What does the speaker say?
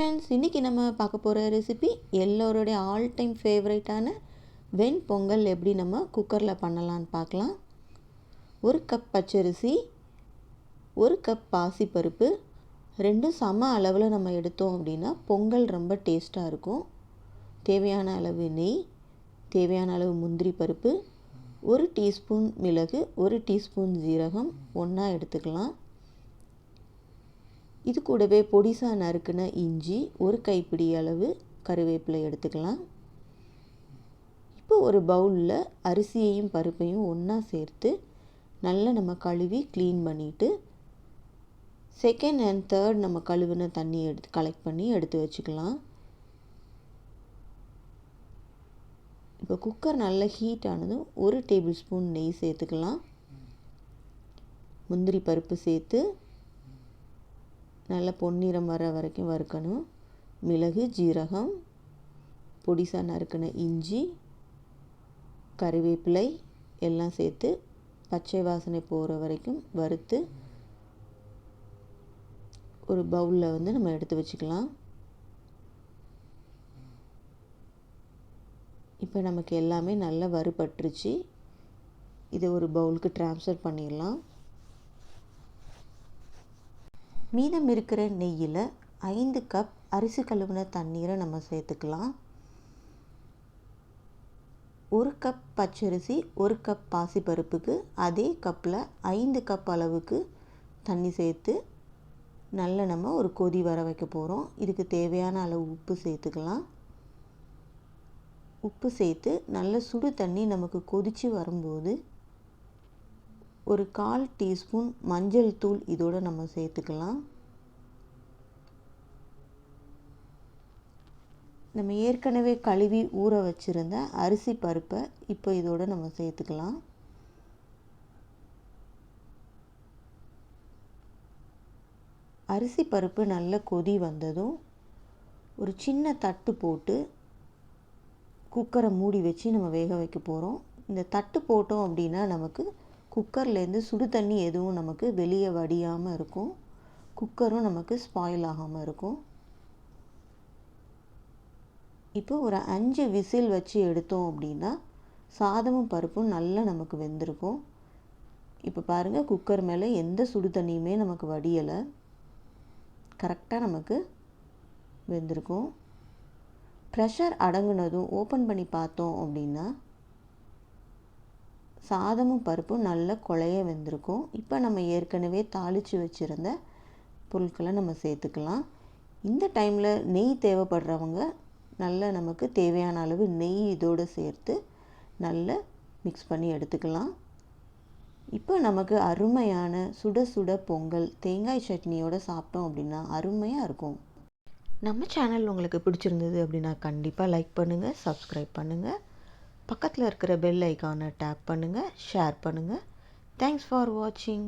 Friends இன்றைக்கி நம்ம பார்க்க போகிற ரெசிபி எல்லோருடைய ஆல் டைம் ஃபேவரேட்டான வெண் பொங்கல் எப்படி நம்ம குக்கரில் பண்ணலான்னு பார்க்கலாம். ஒரு கப் பச்சரிசி ஒரு கப் பாசிப்பருப்பு ரெண்டும் சம அளவில் நம்ம எடுத்தோம் அப்படின்னா பொங்கல் ரொம்ப டேஸ்ட்டாக இருக்கும். தேவையான அளவு நெய் தேவையான அளவு முந்திரி பருப்பு ஒரு டீஸ்பூன் மிளகு ஒரு டீஸ்பூன் ஜீரகம் ஒன்றா எடுத்துக்கலாம். இது கூடவே பொடிசாக நறுக்குன இஞ்சி ஒரு கைப்பிடி அளவு கருவேப்பிலை எடுத்துக்கலாம். இப்போ ஒரு பவுலில் அரிசியையும் பருப்பையும் ஒன்றா சேர்த்து நல்லா நம்ம கழுவி க்ளீன் பண்ணிவிட்டு செகண்ட் அண்ட் தேர்ட் நம்ம கழுவின தண்ணி எடுத்து கலெக்ட் பண்ணி எடுத்து வச்சுக்கலாம். இப்போ குக்கர் நல்லா ஹீட் ஆனதும் ஒரு டேபிள் ஸ்பூன் நெய் சேர்த்துக்கலாம். முந்திரி பருப்பு சேர்த்து நல்லா பொன்னிறம் வர வரைக்கும் வறுக்கணும். மிளகு ஜீரகம் பொடிசாக நறுக்கின இஞ்சி கறிவேப்பிலை எல்லாம் சேர்த்து பச்சை வாசனை போகிற வரைக்கும் வறுத்து ஒரு பவுலில் வந்து நம்ம எடுத்து வச்சுக்கலாம். இப்போ நமக்கு எல்லாமே நல்லா வறுபட்டுருச்சு. இதை ஒரு பவுலுக்கு ட்ரான்ஸ்ஃபர் பண்ணிடலாம். மீதம் இருக்கிற நெய்யில் ஐந்து கப் அரிசி கழுவின தண்ணீரை நம்ம சேர்த்துக்கலாம். ஒரு கப் பச்சரிசி ஒரு கப் பாசிப்பருப்புக்கு அதே கப்பில் ஐந்து கப் அளவுக்கு தண்ணி சேர்த்து நல்ல நம்ம ஒரு கொதி வர வைக்க போகிறோம் இதுக்கு தேவையான அளவு உப்பு சேர்த்துக்கலாம். உப்பு சேர்த்து நல்ல சுடு தண்ணி நமக்கு கொதித்து வரும்போது ஒரு கால் டீஸ்பூன் மஞ்சள் தூள் இதோடு நம்ம சேர்த்துக்கலாம். நம்ம ஏற்கனவே கழுவி ஊற வச்சுருந்த அரிசி பருப்பை இப்போ இதோடு நம்ம சேர்த்துக்கலாம். அரிசி பருப்பு நல்ல கொதி வந்ததும் ஒரு சின்ன தட்டு போட்டு குக்கரை மூடி வச்சு நம்ம வேக வைக்க போகிறோம் இந்த தட்டு போட்டோம் அப்படின்னா நமக்கு குக்கர்லேருந்து சுடு தண்ணி எதுவும் நமக்கு வெளியே வடியாமல் இருக்கும். குக்கரும் நமக்கு ஸ்பாயில் ஆகாமல் இருக்கும். இப்போ ஒரு அஞ்சு விசில் வச்சு எடுத்தோம் அப்படின்னா சாதமும் பருப்பும் நல்லா நமக்கு வெந்திருக்கும். இப்போ பாருங்கள் குக்கர் மேலே எந்த சுடு தண்ணியுமே நமக்கு வடியலை. கரெக்டாக நமக்கு வெந்திருக்கும். ப்ரெஷர் அடங்குனதும் ஓப்பன் பண்ணி பார்த்தோம் அப்படின்னா சாதமும் பருப்பும் நல்ல குழைய வெந்திருக்கும். இப்போ நம்ம ஏற்கனவே தாளித்து வச்சுருந்த பொருட்களை நம்ம சேர்த்துக்கலாம். இந்த டைமில் நெய் தேவைப்படுறவங்க நல்ல நமக்கு தேவையான அளவு நெய் இதோடு சேர்த்து நல்ல மிக்ஸ் பண்ணி எடுத்துக்கலாம். இப்போ நமக்கு அருமையான சுட சுட பொங்கல் தேங்காய் சட்னியோடு சாப்பிட்டோம் அப்படின்னா அருமையாக இருக்கும். நம்ம சேனல் உங்களுக்கு பிடிச்சிருந்தது அப்படின்னா கண்டிப்பாக லைக் பண்ணுங்கள் சப்ஸ்கிரைப் பண்ணுங்கள் பக்கத்தில் இருக்கிற பெல் ஐக்கானை டேப் பண்ணுங்கள் ஷேர் பண்ணுங்கள் தேங்க்ஸ் ஃபார் வாட்சிங்